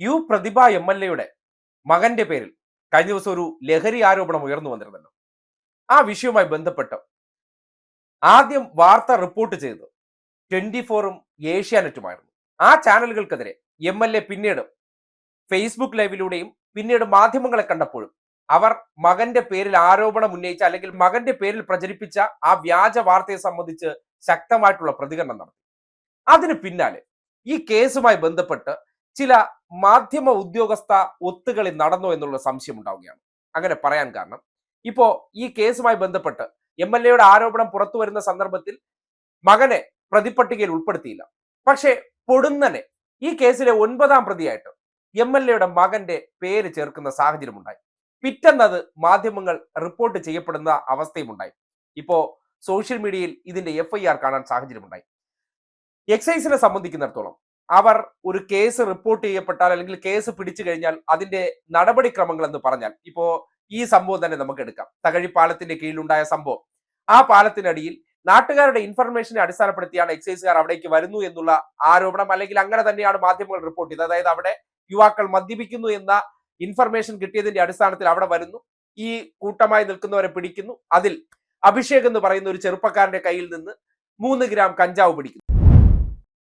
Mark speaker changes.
Speaker 1: U പ്രതിഭ M L എയുടെ മകന്റെ പേരിൽ കഴിഞ്ഞ ദിവസം ഒരു ലഹരി ആരോപണം ഉയർന്നു വന്നിരുന്നല്ലോ. ആ വിഷയവുമായി ബന്ധപ്പെട്ട് ആദ്യം വാർത്ത റിപ്പോർട്ട് ചെയ്തത് ട്വന്റി ഫോറും ഏഷ്യാനെറ്റുമായിരുന്നു. ആ ചാനലുകൾക്കെതിരെ എം എൽ എ പിന്നീട് ഫേസ്ബുക്ക് ലൈവിലൂടെയും പിന്നീട് മാധ്യമങ്ങളെ കണ്ടപ്പോഴും അവർ മകന്റെ പേരിൽ ആരോപണം ഉന്നയിച്ച അല്ലെങ്കിൽ മകന്റെ പേരിൽ പ്രചരിപ്പിച്ച ആ വ്യാജ വാർത്തയെ സംബന്ധിച്ച് ശക്തമായിട്ടുള്ള പ്രതികരണം നടത്തി. അതിന് പിന്നാലെ ഈ കേസുമായി ബന്ധപ്പെട്ട് ചില മാധ്യമ ഉദ്യോഗസ്ഥ ഒത്തുകളി നടന്നു എന്നുള്ള സംശയം ഉണ്ടാവുകയാണ്. അങ്ങനെ പറയാൻ കാരണം ഇപ്പോ ഈ കേസുമായി ബന്ധപ്പെട്ട് എം എൽ എയുടെ ആരോപണം പുറത്തു വരുന്ന സന്ദർഭത്തിൽ മകനെ പ്രതിപട്ടികയിൽ ഉൾപ്പെടുത്തിയില്ല. പക്ഷേ പൊടുന്നനെ ഈ കേസിലെ ഒൻപതാം പ്രതിയായിട്ട് എം എൽ എയുടെ മകന്റെ പേര് ചേർക്കുന്ന സാഹചര്യം ഉണ്ടായി. പിറ്റെന്നത് മാധ്യമങ്ങൾ റിപ്പോർട്ട് ചെയ്യപ്പെടുന്ന അവസ്ഥയും ഉണ്ടായി. ഇപ്പോ സോഷ്യൽ മീഡിയയിൽ ഇതിന്റെ എഫ് കാണാൻ സാഹചര്യമുണ്ടായി. എക്സൈസിനെ സംബന്ധിക്കുന്നിടത്തോളം അവർ ഒരു കേസ് റിപ്പോർട്ട് ചെയ്യപ്പെട്ടാൽ അല്ലെങ്കിൽ കേസ് പിടിച്ചു കഴിഞ്ഞാൽ അതിന്റെ നടപടിക്രമങ്ങൾ എന്ന് പറഞ്ഞാൽ ഇപ്പോ ഈ സംഭവം തന്നെ നമുക്ക് എടുക്കാം. തകഴി പാലത്തിന്റെ കീഴിലുണ്ടായ സംഭവം. ആ പാലത്തിനടിയിൽ നാട്ടുകാരുടെ ഇൻഫർമേഷനെ അടിസ്ഥാനപ്പെടുത്തിയാണ് എക്സൈസുകാർ അവിടേക്ക് വരുന്നു എന്നുള്ള ആരോപണം അല്ലെങ്കിൽ അങ്ങനെ തന്നെയാണ് മാധ്യമങ്ങൾ റിപ്പോർട്ട് ചെയ്തത്. അതായത് അവിടെ യുവാക്കൾ മദ്യപിക്കുന്നു എന്ന ഇൻഫർമേഷൻ കിട്ടിയതിന്റെ അടിസ്ഥാനത്തിൽ അവിടെ വരുന്നു. ഈ കൂട്ടമായി നിൽക്കുന്നവരെ പിടിക്കുന്നു. അതിൽ അഭിഷേക് എന്ന് പറയുന്ന ഒരു ചെറുപ്പക്കാരന്റെ കയ്യിൽ നിന്ന് മൂന്ന് ഗ്രാം കഞ്ചാവ് പിടിക്കുന്നു.